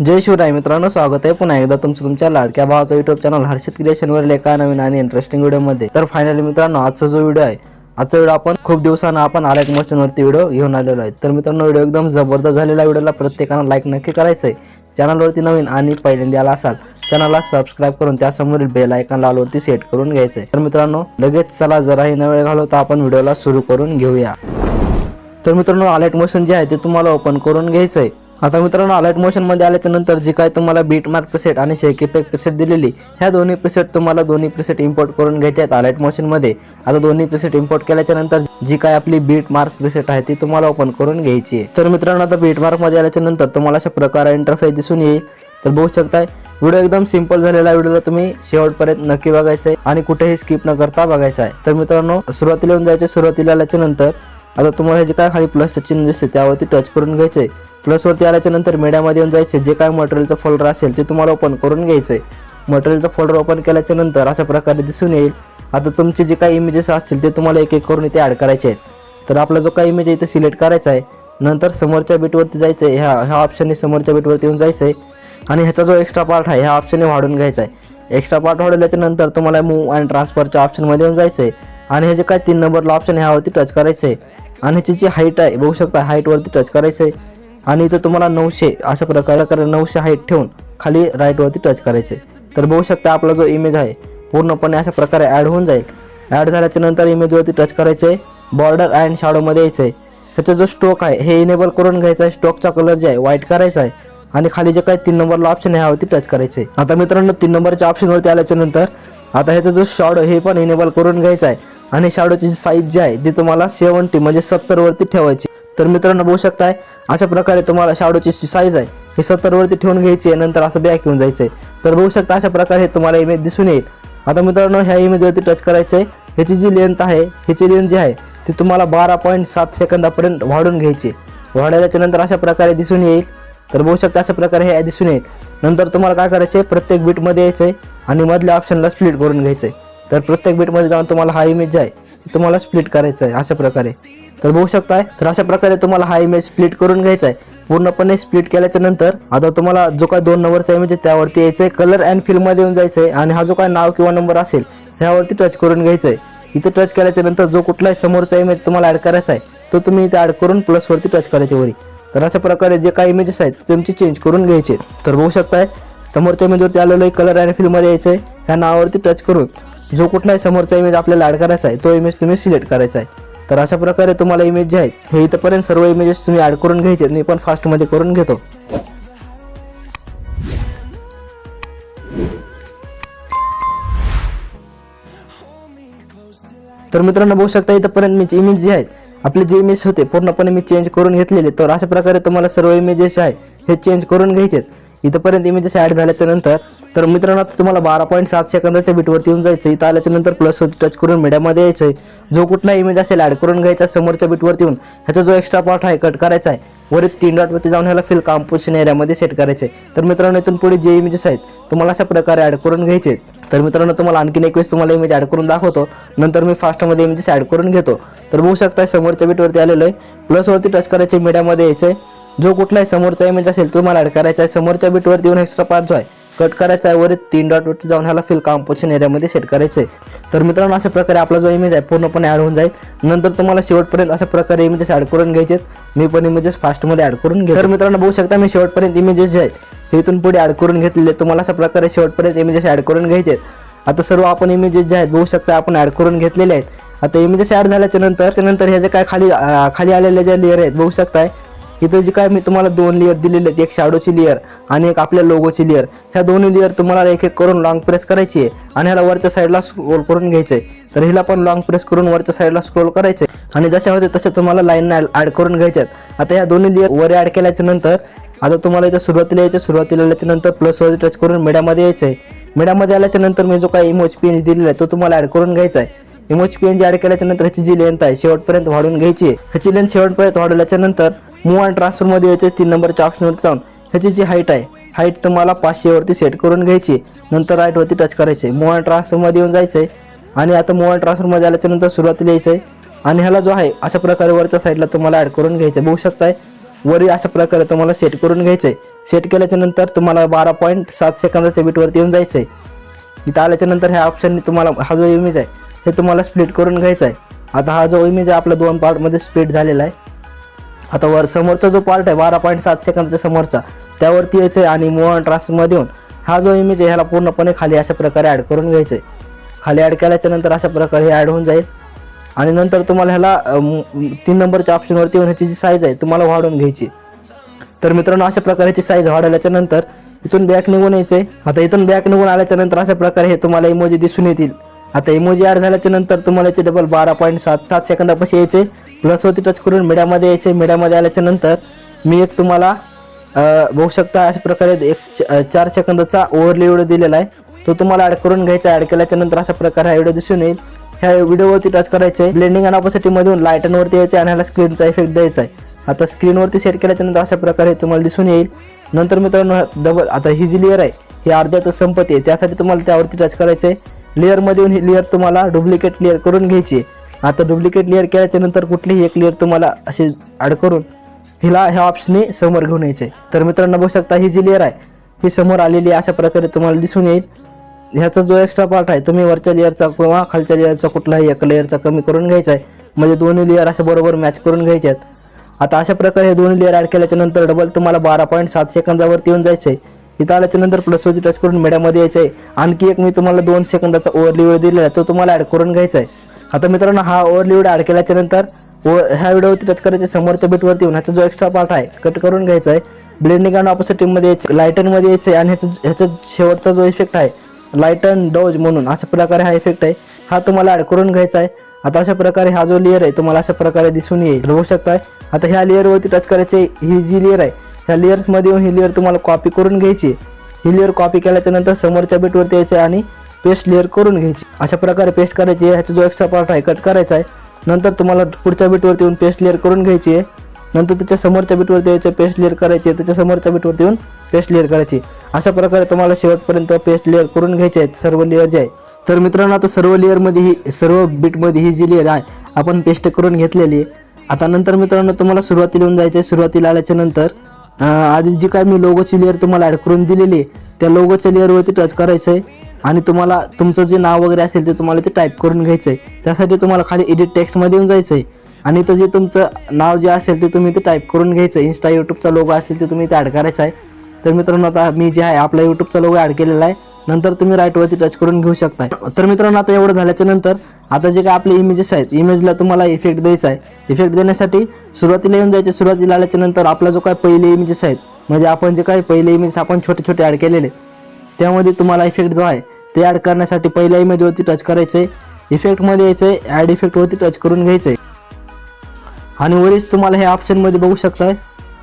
जय शिवराय मित्रांनो स्वागत आहे. पुन्हा एकदा तुमचं तुमच्या लाडक्या भावाचा युट्यूब चॅनल हर्षित क्रिएशनवर एका नवीन आणि इंटरेस्टिंग व्हिडिओमध्ये तर फायनली मित्रांनो आजचा जो व्हिडिओ आहे आजचा व्हिडिओ आपण खूप दिवसानं आपण आलेख मोशनवरती व्हिडिओ घेऊन आलेलो आहे. तर मित्रांनो व्हिडिओ एकदम जबरदस्त झालेला व्हिडिओला प्रत्येकानं लाईक नक्की करायचं आहे चॅनलवरती नवीन आणि पहिल्यांदा आला असाल चॅनलला सबस्क्राईब करून त्यासमोरील बेल आयकॉन लालवरती सेट करून घ्यायचंय. तर मित्रांनो लगेच चला जराही न वेळ घालवता आपण व्हिडिओला सुरू करून घेऊया. तर मित्रांनो अलर्ट मोशन जे आहे ते तुम्हाला ओपन करून घ्यायचंय. आता मित्रांनो अलर्ट मोशनमध्ये आल्याच्यानंतर जी काय तुम्हाला बीट मार्क प्रिसेट आणि शेकी पॅक प्रिसेट दिलेली ह्या दोन्ही प्रिसेट तुम्हाला दोन्ही प्रिसेट इम्पोर्ट करून घ्यायचे आहेत अलर्ट मोशनमध्ये आता दोन्ही प्रिसेट इम्पोर्ट केल्याच्यानंतर जी काय आपली बीट मार्क प्रिसेट आहे ती तुम्हाला ओपन करून घ्यायची आहे. तर मित्रांनो आता बीट मार्कमध्ये आल्याच्यानंतर तुम्हाला अशा प्रकारे इंटरफेस दिसून येईल. तर बघू शकताय व्हिडिओ एकदम सिंपल झालेला व्हिडिओला तुम्ही शेवटपर्यंत नक्की बघायचं आहे आणि कुठेही स्किप न करता बघायचं आहे तर मित्रांनो सुरुवातीला येऊन जायचे सुरुवातीला आल्याच्यानंतर आता तुम्हाला हे जे काय खाली प्लसचं चिन्ह दिसते त्यावरती टच करून घ्यायचे प्लसवरती आल्याच्यानंतर मीडियामध्ये येऊन जायचे जे काय मटेरियलचं फोल्डर असेल ते तुम्हाला ओपन करून घ्यायचं आहे मटेरियलचं फोल्डर ओपन केल्याच्यानंतर अशा प्रकारे दिसून येईल. आता तुमचे जे काही इमेजेस असतील ते तुम्हाला एक एक करून इथे ॲड करायचे आहेत. तर आपला जो काही इमेज आहे इथे सिलेक्ट करायचा आहे. नंतर समोरच्या बीटवरती जायचं आहे ह्या ह्या ऑप्शनने समोरच्या बीटवरती येऊन जायचं आहे आणि ह्याचा जो एक्स्ट्रा पार्ट आहे ह्या ऑप्शनने वाढून घ्यायचा आहे. एक्स्ट्रा पार्ट वाढवल्याच्या नंतर तुम्हाला मूव अँड ट्रान्सफरच्या ऑप्शनमध्ये येऊन जायचं आहे. आणि हे जे काय तीन नंबरला ऑप्शन ह्यावरती टच करायचं आहे. आणि ह्याची जी हाईट आहे बघू शकता हाईटवरती टच करायचं आहे. आणि इथं तुम्हाला नऊशे अशा प्रकारे कारण नऊशे हाईट ठेवून खाली राईटवरती टच करायचे तर बघू शकता आपला जो इमेज आहे पूर्णपणे अशा प्रकारे ॲड होऊन जाईल. ॲड झाल्याच्यानंतर इमेजवरती टच करायचं आहे. बॉर्डर अँड शॅडोमध्ये यायचं आहे. ह्याचा जो स्टोक आहे हे इनेबल करून घ्यायचा आहे. स्टोकचा कलर जे आहे व्हाईट करायचा आहे. आणि खाली जे काही तीन नंबरला ऑप्शन आहे ह्यावरती टच करायचं आहे आता मित्रांनो तीन नंबरच्या ऑप्शनवरती आल्याच्यानंतर आता ह्याचा जो शॅडो हे पण इनेबल करून घ्यायचा आहे. आणि शॅडोची जी साईज जी आहे ती तुम्हाला सेवन्टी म्हणजे सत्तरवरती ठेवायची तर मित्रांनो बघू शकताय अशा प्रकारे तुम्हाला शॅडोची साईज आहे हे सत्तरवरती ठेवून घ्यायची आहे नंतर असं बॅक येऊन जायचं आहे तर बघू शकता अशा प्रकारे हे तुम्हाला इमेज दिसून येईल. आता मित्रांनो ह्या इमेजवरती टच करायचं आहे ह्याची जी लेंथ आहे ह्याची लेंथ जी आहे ती तुम्हाला बारा पॉईंट सात सेकंदापर्यंत वाढून घ्यायची वाढवल्याच्या नंतर अशा प्रकारे दिसून येईल. तर बघू शकता अशा प्रकारे हे दिसून येईल. नंतर तुम्हाला काय करायचं आहे प्रत्येक बीटमध्ये यायचं आहे आणि मधल्या ऑप्शनला स्प्लिट करून घ्यायचं आहे तर प्रत्येक बीटमध्ये जाऊन तुम्हाला हा इमेज आहे तुम्हाला स्प्लिट करायचं आहे अशा प्रकारे. तर बघू शकताय तर अशा प्रकारे तुम्हाला हा इमेज स्प्लिट करून घ्यायचा आहे पूर्णपणे स्प्लिट केल्याच्यानंतर आता तुम्हाला जो काय दोन नंबरचा इमेज आहे त्यावरती यायचं आहे कलर अँड फिल्ममध्ये येऊन जायचं आहे आणि हा जो काय नाव किंवा नंबर असेल ह्यावरती टच करून घ्यायचं आहे इथे टच केल्याच्यानंतर जो कुठलाही समोरचा इमेज तुम्हाला ॲड करायचा आहे तो तुम्ही इथे ॲड करून प्लसवरती टच करायचे वरी. तर अशा प्रकारे जे काही इमेजेस आहेत ते तुमचे चेंज करून घ्यायचे. तर बघू शकताय समोरच्या इमेजवरती आलेलं आहे कलर अँड फिल्ममध्ये यायचं आहे ह्या नावावरती टच करून जो कुठलाही समोरचा इमेज आपल्याला ॲड करायचा आहे तो इमेज तुम्ही सिलेक्ट करायचा आहे. तर अशा प्रकारे तुम्हाला इमेज जे आहेत हे इथंपर्यंत सर्व इमेजेस तुम्ही ॲड करून घ्यायचे मी पण फास्टमध्ये करून घेतो. तर मित्रांनो बघू शकता इथंपर्यंत मी इमेज जे आहेत आपले जे इमेज होते पूर्णपणे मी चेंज करून घेतलेले. तर अशा प्रकारे तुम्हाला सर्व इमेजेस आहे हे चेंज करून घ्यायचे इथंपर्यंत इमेजेस ॲड झाल्याच्यानंतर तर मित्रांनो आता तुम्हाला बारा पॉईंट सात सेकंदाच्या बीटवरती येऊन जायचं इथं आल्याच्यानंतर प्लसवरती टच करून मीडियामध्ये यायचं आहे जो कुठला इमेज असेल ॲड करून घ्यायचा समोरच्या बीटवरती येऊन. ह्याचा जो एक्स्ट्रा पार्ट आहे कट करायचा आहे वरील तीन डॉटवरती जाऊन ह्याला फिल कॉम्पोजिशन एरियामध्ये सेट करायचं आहे. तर मित्रांनो इथून पुढे जे इमेजेस आहेत तुम्हाला अशा प्रकारे ॲड करून घ्यायचे तर मित्रांनो तुम्हाला आणखीन एक वेळेस तुम्हाला इमेज ॲड करून दाखवतो. नंतर मी फास्टमध्ये इमेजेस ॲड करून घेतो. तर बघू शकता समोरच्या बीटवरती आलेलं आहे. प्लसवरती टच करायचे मीडियामध्ये यायचं आहे जो कुठलाही समोरचा इमेज असेल तुम्हाला ॲड करायचा आहे. समोरच्या बीटवरती येऊन एक्स्ट्रा पार्ट जो आहे कट करायचा आहे वरील तीन डॉटवरती जाऊन ह्याला फिल कॉम्पोजिशन एरियामध्ये सेट करायचं आहे तर मित्रांनो अशा प्रकारे आपला जो इमेज आहे पूर्णपणे ॲड होऊन जाईल. नंतर तुम्हाला शेवटपर्यंत अशा प्रकारे इमेजेस ॲड करून घ्यायचे आहेत. मी पण इमेजेस फास्टमध्ये ॲड करून घेतो. तर मित्रांनो बघू शकता मी शेवटपर्यंत इमेजेस जे आहेत हे इथून पुढे ॲड करून घेतलेले तुम्हाला अशा प्रकारे शेवटपर्यंत इमेजेस ॲड करून घ्यायचे आहेत. आता सर्व आपण इमेजेस जे आहेत बघू शकता आपण ॲड करून घेतलेले आहेत. आता इमेजेस ॲड झाल्याच्यानंतर त्यानंतर हे जे काय खाली खाली आलेले जे लेअर आहेत बघू शकताय. इथं जे काय मी तुम्हाला दोन लेअर दिलेले आहेत एक शॅडोची लेअर आणि एक आपल्या लोगोची लेअर ह्या दोन्ही लेअर तुम्हाला एक एक करून लॉंग प्रेस करायची आहे आणि ह्याला वरच्या साईडला स्क्रोल करून घ्यायचं आहे तर हिला पण लॉंग प्रेस करून वरच्या साईडला स्क्रोल करायचं आहे आणि जशा होते तसे तुम्हाला लाईन ॲड करून घ्यायचे आहेत. आता ह्या दोन्ही लेअर वर ॲड केल्याच्यानंतर आता तुम्हाला इथं सुरुवातीला यायचं सुरुवातीला आल्याच्यानंतर प्लसवरती टच करून मीडियामध्ये यायचं आहे मीडियामध्ये आल्याच्यानंतर मी जो काही इमोज पेन दिलेला आहे तो तुम्हाला ॲड करून घ्यायचा आहे. इमोज पेन जी ॲड केल्याच्यानंतर ह्याची जी लेंथ आहे शेवटपर्यंत वाढून घ्यायची. आहे ह्याची लेंथ शेवटपर्यंत वाढवल्याच्या नंतर मूव अँड ट्रान्सफरमध्ये यायचे तीन नंबरच्या ऑप्शनवर जाऊन. ह्याची जी हाईट आहे हाईट तुम्हाला पाचशेवरती सेट करून घ्यायची. नंतर राईटवरती टच करायचे. मोबाईल ट्रान्सफरमध्ये येऊन जायचं आहे आणि आता मोबाईल ट्रान्सफरमध्ये आल्याच्यानंतर सुरुवातीला यायचं आहे आणि ह्याला जो आहे अशा प्रकारे वरच्या साईडला तुम्हाला ॲड करून घ्यायचं आहे बघू शकताय वरी अशा प्रकारे तुम्हाला सेट करून घ्यायचं आहे सेट केल्याच्यानंतर तुम्हाला बारा पॉईंट सात सेकंदाच्या बीटवरती येऊन जायचं आहे इथं आल्याच्यानंतर ह्या ऑप्शनने तुम्हाला हा जो इमेज आहे हे तुम्हाला स्प्लिट करून घ्यायचं आहे. आता हा जो इमेज आहे आपला दोन पार्टमध्ये स्प्लिट झालेला आहे. आता वर समोरचा जो पार्ट आहे बारा पॉईंट सात सेकंदाच्या समोरचा त्यावरती यायचं आहे आणि मोहन ट्रान्सफरमध्ये येऊन हा जो इमेज आहे ह्याला पूर्णपणे खाली अशा प्रकारे ॲड करून घ्यायचं आहे खाली ॲड केल्याच्यानंतर अशा प्रकारे हे ॲड होऊन जाईल. आणि नंतर तुम्हाला ह्याला तीन नंबरच्या ऑप्शनवरती येऊन ह्याची जी साईज आहे तुम्हाला वाढवून घ्यायची. तर मित्रांनो अशा प्रकारची साईज वाढवल्याच्या नंतर इथून बॅक निघून यायचं आहे आता इथून बॅक निघून आल्याच्यानंतर अशा प्रकारे हे तुम्हाला इमोजी दिसून येतील. आता इमोजी ॲड झाल्याच्यानंतर तुम्हाला याचे डबल बारा पॉईंट सात सात सेकंदापाशी यायचे. प्लसवरती टच करून मीडियामध्ये यायचे. मीडियामध्ये आल्याच्यानंतर मी एक तुम्हाला बघू शकता अशा प्रकारे एक च- चार सेकंदाचा ओव्हरली व्हिडिओ दिलेला आहे. तो तुम्हाला ॲड करून घ्यायचा. ॲड केल्याच्यानंतर अशा प्रकारे हा व्हिडिओ दिसून येईल. ह्या व्हिडिओवरती टच करायचे. ब्लेंडिंग आणि ऑपोसिटी मधून लायटनवरती यायचे आणि ह्याला स्क्रीनचा इफेक्ट द्यायचा आहे. आता स्क्रीनवरती सेट केल्याच्यानंतर अशा प्रकारे तुम्हाला दिसून येईल. नंतर मित्रांनो डबल आता ही जी लेअर आहे ही अर्ध्यात संपत्ती आहे त्यासाठी तुम्हाला त्यावरती टच करायचं आहे लेअरमध्ये येऊन ही लेअर तुम्हाला डुप्लिकेट लेअर करून घ्यायची आहे. आता डुप्लिकेट लेअर केल्याच्यानंतर कुठलीही एक लेअर तुम्हाला असे ॲड करून हिला ह्या ऑप्शनने समोर घेऊन यायचे तर मित्रांनो बघू शकता ही जी लेअर आहे ही समोर आलेली अशा प्रकारे तुम्हाला दिसून येईल. ह्याचा जो एक्स्ट्रा पार्ट आहे तुम्ही वरच्या लेअरचा किंवा खालच्या लेअरचा कुठलाही एक लेअरचा कमी करून घ्यायचा आहे. म्हणजे दोन्ही लेअर अशा बरोबर मॅच करून घ्यायचे आहेत आता अशा प्रकारे हे दोन्ही लेअर ॲड केल्याच्यानंतर डबल तुम्हाला बारा पॉईंट सात सेकंदावरती येऊन जायचं आहे इथं आल्याच्यानंतर प्लसवरती टच करून मीडियामध्ये यायचं आहे आणखी एक मी तुम्हाला दोन सेकंदाचा ओव्हरली व्हिडिओ दिलेला आहे तो तुम्हाला ॲड करून घ्यायचा आहे आता मित्रांनो हा ओव्हरली व्हिडिओ ॲड केल्याच्यानंतर व ह्या व्हिडिओवरती टच करायचे समोरच्या बीटवरती येऊन. ह्याचा जो एक्स्ट्रा पार्ट आहे कट करून घ्यायचा आहे ब्लेंडिंग आणि ऑपोसिटिव्हमध्ये यायचं लायटनमध्ये यायचं आहे आणि ह्याचा ह्याचा शेवटचा जो इफेक्ट आहे लायटन डोज म्हणून अशा प्रकारे हा इफेक्ट आहे. हा तुम्हाला ॲड करून घ्यायचा आहे आता अशा प्रकारे हा जो लेअर आहे तुम्हाला अशा प्रकारे दिसून येईल. बघू शकताय. आता ह्या लेअरवरती टच करायचे ही जी लेअर आहे ह्या लेअर्समध्ये येऊन ही लेअर तुम्हाला कॉपी करून घ्यायची. ही लेअर कॉपी केल्याच्यानंतर समोरच्या बीटवरती यायचं आहे आणि पेस्ट लेअर करून घ्यायची. अशा प्रकारे पेस्ट करायची आहे. ह्याचा जो एक्स्ट्रा पार्ट आहे कट करायचा आहे. नंतर तुम्हाला पुढच्या बीटवरती येऊन पेस्ट लेअर करून घ्यायची आहे. नंतर त्याच्या समोरच्या बीटवरती यायचं पेस्ट लेअर करायची आहे. त्याच्या समोरच्या बीटवरती येऊन पेस्ट लेअर करायची अशा प्रकारे तुम्हाला शेवटपर्यंत पेस्ट लेअर करून घ्यायचे आहेत सर्व लेअर जे आहे. तर मित्रांनो आता सर्व लेअरमध्ये ही सर्व बीटमध्ये ही जी लेअर आहे आपण पेस्ट करून घेतलेली आहे. आता नंतर मित्रांनो तुम्हाला सुरुवातीला येऊन जायचं आहे. सुरुवातीला आल्याच्यानंतर आधी जी काय मी लोगोची लेअर तुम्हाला ॲड करून दिलेली आहे त्या लोगोच्या लेअरवरती टच करायचं आहे आणि तुम्हाला तुमचं जे नाव वगैरे असेल ते तुम्हाला ते टाईप करून घ्यायचं आहे त्यासाठी तुम्हाला खाली एडिट टेक्स्टमध्ये येऊन जायचं आहे आणि तर जे तुमचं नाव जे असेल ते तुम्ही ते टाईप करून घ्यायचं आहे इंस्टा यूट्यूबचा लोगो असेल ते तुम्ही ते ॲड करायचं आहे तर मित्रांनो आता मी जे आहे आपला यूट्यूबचा लोगो ॲड केलेला आहे. नंतर तुम्ही राईटवरती टच करून घेऊ शकता तर मित्रांनो आता एवढं झाल्याच्यानंतर आता जे काय आपले इमेजेस आहेत इमेजला तुम्हाला इफेक्ट द्यायचा आहे. इफेक्ट देण्यासाठी सुरुवातीला येऊन जायचे सुरुवातीला आल्याच्यानंतर आपला जो काय पहिले इमेजेस आहेत म्हणजे आपण जे काही पहिले इमेज आपण छोटे छोटे ॲड केलेले त्यामध्ये तुम्हाला इफेक्ट जो आहे ते ॲड करण्यासाठी पहिल्या इमेजवरती टच करायचं आहे इफेक्टमध्ये यायचं आहे ॲड इफेक्टवरती टच करून घ्यायचं आहे आणि वरीच तुम्हाला हे ऑप्शनमध्ये बघू शकताय.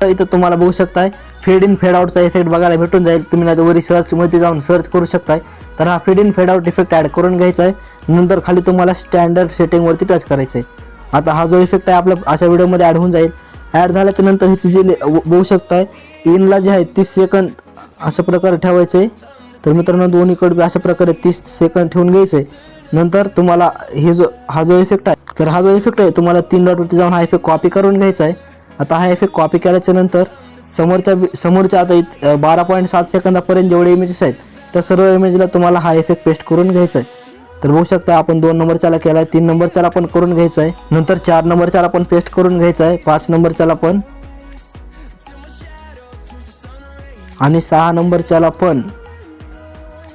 तर इथं तुम्हाला बघू शकताय. फेड इन फेड आउटचा इफेक्ट बघायला भेटून जाईल. तुम्ही नाही वरी सर्चमध्ये जाऊन सर्च करू शकताय. तर हा fade in fade out effect add करून घ्यायचा आहे नंतर खाली तुम्हाला स्टँडर्ड सेटिंगवरती टच करायचं आहे आता हा जो इफेक्ट आहे आपल्या अशा व्हिडिओमध्ये ॲड होऊन जाईल. ॲड झाल्याच्यानंतर ह्याची जे ले- बघू शकताय. इनला जे आहे तीस सेकंद अशा प्रकारे ठेवायचं आहे तर मित्रांनो दोन्हीकडे बी अशा प्रकारे तीस सेकंद ठेवून घ्यायचं आहे नंतर तुम्हाला हे जो हा जो इफेक्ट आहे तर हा जो इफेक्ट आहे तुम्हाला तीन डॉटवरती जाऊन हा इफेक्ट कॉपी करून घ्यायचा आहे आता हा इफेक्ट कॉपी केल्याच्यानंतर समोरच्या समोरच्या आता इत बारा पॉईंट सात सेकंदापर्यंत जेवढे इमेजेस आहेत त्या सर्व इमेजला तुम्हाला हा इफेक्ट पेस्ट करून घ्यायचा आहे. तर बघू शकता आपण दोन नंबरच्याला केला आहे तीन नंबरच्याला पण करून घ्यायचा आहे. नंतर चार नंबरच्याला पण पेस्ट करून घ्यायचा आहे. पाच नंबरच्याला पण. आणि सहा नंबरच्याला पण.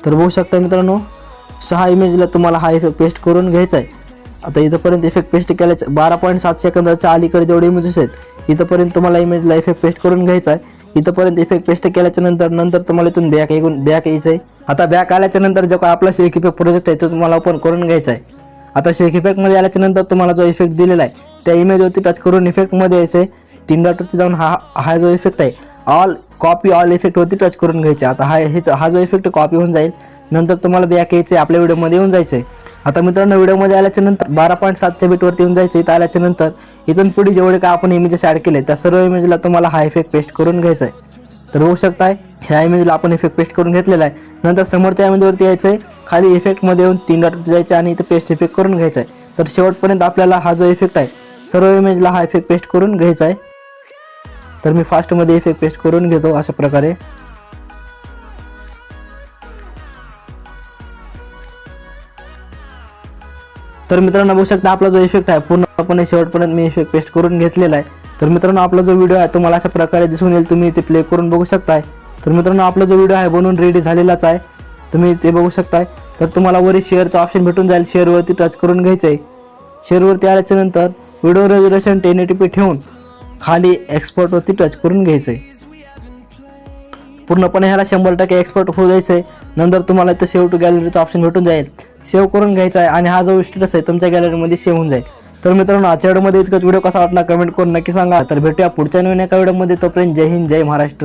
तर बघू शकता मित्रांनो सहा इमेजला तुम्हाला हा इफेक्ट पेस्ट करून घ्यायचा आहे. आता इथंपर्यंत इफेक्ट पेस्ट केल्याचं बारा पॉईंट सात सेकंदाच्या अलीकडे जेवढे इमेजेस आहेत इथंपर्यंत तुम्हाला इमेजला इफेक्ट पेस्ट करून घ्यायचा आहे. इथंपर्यंत इफेक्ट पेस्ट केल्याच्यानंतर नंतर तुम्हाला इथून बॅक येऊन बॅक यायचं आहे आता बॅक आल्याच्यानंतर जो काय आपला शेक इफेक्ट प्रोजेक्ट आहे तो तुम्हाला ओपन करून घ्यायचा आहे. आता शेक इफेक्टमध्ये आल्याच्यानंतर तुम्हाला जो इफेक्ट दिलेला आहे त्या इमेजवरती टच करून इफेक्टमध्ये यायचं आहे तीन डॉटवरती जाऊन हा हा जो इफेक्ट आहे ऑल कॉपी ऑल इफेक्टवरती टच करून घ्यायचे. आता हा हेच हा जो इफेक्ट कॉपी होऊन जाईल नंतर तुम्हाला बॅक यायचं आहे आपल्या व्हिडिओमध्ये येऊन जायचं आहे आता मित्रांनो व्हिडिओमध्ये आल्याच्यानंतर बारा पॉईंट सातच्या बीटवरती येऊन जायचं. इथं आल्याच्यानंतर इथून पुढे जेवढे काय आपण इमेजेस ॲड केले त्या सर्व इमेजला तुम्हाला हा इफेक्ट पेस्ट करून घ्यायचा आहे. तर बघू शकताय ह्या इमेजला आपण इफेक्ट पेस्ट करून घेतलेला आहे. नंतर समोरच्या इमेजवरती यायचं आहे खाली इफेक्टमध्ये येऊन तीन डॉट जायचं आणि इथं पेस्ट इफेक्ट करून घ्यायचा आहे. तर शेवटपर्यंत आपल्याला हा जो इफेक्ट आहे सर्व इमेजला हा इफेक्ट पेस्ट करून घ्यायचा आहे. तर मी फास्टमध्ये इफेक्ट पेस्ट करून घेतो अशा प्रकारे. तर मित्रांनो बघू शकता आपला जो इफेक्ट आहे पूर्णपणे शेवटपर्यंत मी इफेक्ट पेस्ट करून घेतलेला आहे. तर मित्रांनो आपला जो व्हिडिओ आहे तुम्हाला अशा प्रकारे दिसून येईल तुम्ही इथे प्ले करून बघू शकताय. तर मित्रांनो आपला जो व्हिडिओ आहे बनवून रेडी झालेलाच आहे. तुम्ही ते बघू शकताय. तर तुम्हाला वरी शेअरचं ऑप्शन भेटून जाईल शेअरवरती टच करून घ्यायचं आहे शेअरवरती आल्याच्यानंतर व्हिडिओ रेझोल्युशन टेन ठेवून खाली एक्सपोर्टवरती टच करून घ्यायचं आहे पूर्णपणे ह्याला शंभर टक्के एक्सपर्ट होऊ द्यायचं आहे नंतर तुम्हाला इथं सेव्ह टू गॅलरीचा ऑप्शन भेटून जाईल. सेव्ह करून घ्यायचा आहे आणि हा जो स्टेटस आहे तुमच्या गॅलरीमध्ये सेव्ह होऊन जाईल. तर मित्रांनो आजच्या व्हिडिओमध्ये इतकंच. व्हिडिओ कसा वाटला कमेंट करून नक्की सांगा. तर भेटूया पुढच्या नवीन एका व्हिडिओमध्ये तोपर्यंत जय हिंद जय महाराष्ट्र.